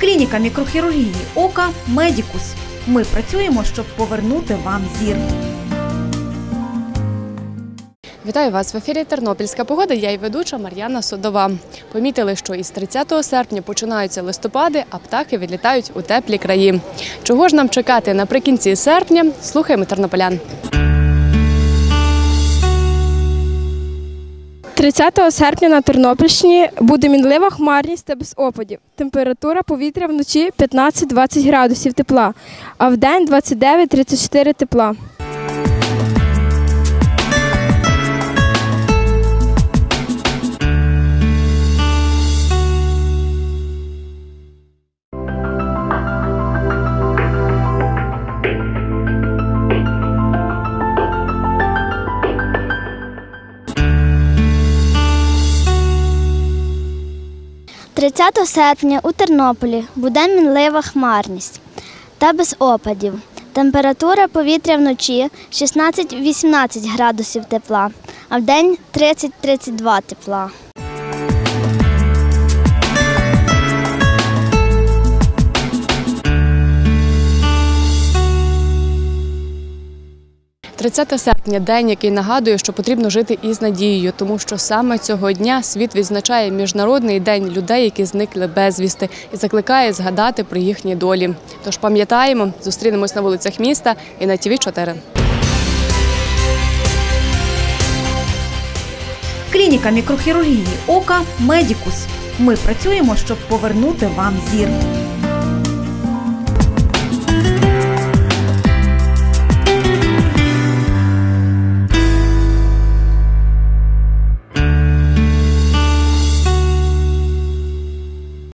Клініка мікрохірургії ока Медікус. Ми працюємо, щоб повернути вам зір. Вітаю вас в ефірі Тернопільська погода. Я і ведуча Мар'яна Содова. Помітили, що із 30 серпня починаються листопади, а птахи відлітають у теплі краї. Чого ж нам чекати наприкінці серпня? Слухаємо тернополян. 30 серпня на Тернопільщині буде мінлива хмарність та без опадів. Температура повітря вночі 15-20 градусів тепла, а в день 29-34 тепла. – 30 серпня у Тернополі буде мінлива хмарність та без опадів. Температура повітря вночі 16-18 градусів тепла, а в день 30-32 тепла. – 30 серпня день, який нагадує, що потрібно жити із надією, тому що саме цього дня світ відзначає міжнародний день людей, які зникли безвісти, і закликає згадати про їхні долі. Тож пам'ятаємо, зустрінемось на вулицях міста і на ТВ 4 Клініка мікрохірургії ока Медікус. Ми працюємо, щоб повернути вам зір.